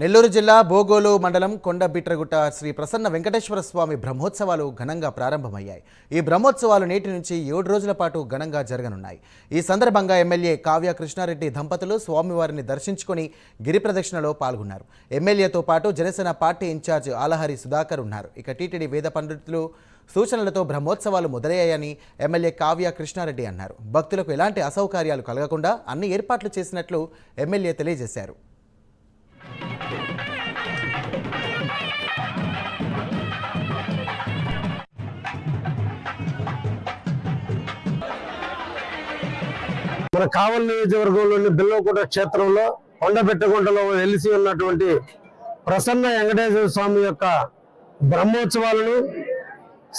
నెల్లూరు జిల్లా బోగోలు మండలం కొండ బిట్రగుట్ట శ్రీ ప్రసన్న వెంకటేశ్వర స్వామి బ్రహ్మోత్సవాలు ఘనంగా ప్రారంభమయ్యాయి. ఈ బ్రహ్మోత్సవాలు నేటి నుంచి ఏడు రోజుల పాటు ఘనంగా జరగనున్నాయి. ఈ సందర్భంగా ఎమ్మెల్యే కావ్య కృష్ణారెడ్డి దంపతులు స్వామివారిని దర్శించుకొని గిరి ప్రదక్షిణలో పాల్గొన్నారు. ఎమ్మెల్యేతో పాటు జనసేన పార్టీ ఇన్ఛార్జ్ ఆలహరి సుధాకర్ ఉన్నారు. ఇక టీటీడీ వేద పండితులు సూచనలతో బ్రహ్మోత్సవాలు మొదలయ్యాయని ఎమ్మెల్యే కావ్య కృష్ణారెడ్డి అన్నారు. భక్తులకు ఎలాంటి అసౌకర్యాలు కలగకుండా అన్ని ఏర్పాట్లు చేసినట్లు ఎమ్మెల్యే తెలియజేశారు. మన కావలి నియోజకవర్గంలోని బిల్లవకోట క్షేత్రంలో కొండబెట్టగుంటలో వెలిసి ఉన్నటువంటి ప్రసన్న వెంకటేశ్వర స్వామి యొక్క బ్రహ్మోత్సవాలను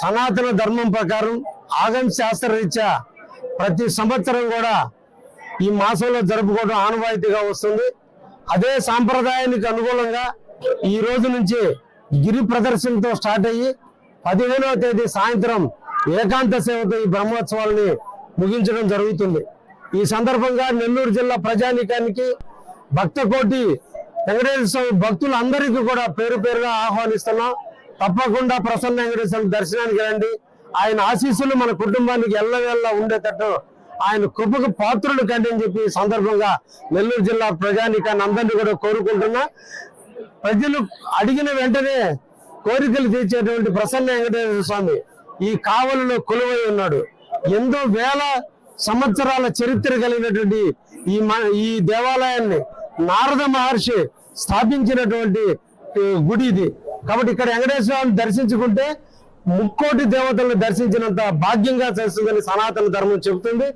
సనాతన ధర్మం ప్రకారం ఆగమ శాస్త్రరీత్యా ప్రతి సంవత్సరం కూడా ఈ మాసంలో జరుపుకోవడం ఆనవాయితీగా వస్తుంది. అదే సాంప్రదాయానికి అనుకూలంగా ఈ రోజు నుంచి గిరి ప్రదర్శనతో స్టార్ట్ అయ్యి పదిహేనవ తేదీ సాయంత్రం ఏకాంత సేవతో ఈ బ్రహ్మోత్సవాలని ముగించడం జరుగుతుంది. ఈ సందర్భంగా నెల్లూరు జిల్లా ప్రజానీకానికి భక్త కోటి వెంకటేశ్వర స్వామి భక్తులందరికీ కూడా పేరు పేరుగా ఆహ్వానిస్తున్నాం. తప్పకుండా ప్రసన్న వెంకటేశ్వర దర్శనానికి రండి. ఆయన ఆశీస్సులు మన కుటుంబానికి ఎల్లవేళ్ళ ఉండేటట్టు ఆయన కృపకు పాత్రులు కండి అని చెప్పి సందర్భంగా నెల్లూరు జిల్లా ప్రజానీకాన్ని అందరినీ కూడా కోరుకుంటున్నా. ప్రజలు అడిగిన వెంటనే కోరికలు తీర్చేటువంటి ప్రసన్న వెంకటేశ్వర స్వామి ఈ కావలిలో కొలువై ఉన్నాడు. ఎంతో వేల సంవత్సరాల చరిత్ర కలిగినటువంటి ఈ మ- ఈ దేవాలయాన్ని నారద మహర్షి స్థాపించినటువంటి గుడి ఇది. కాబట్టి ఇక్కడ వెంకటేశ్వరాన్ని దర్శించుకుంటే ముక్కోటి దేవతలను దర్శించినంత భాగ్యంగా చేస్తుందని సనాతన ధర్మం చెబుతుంది.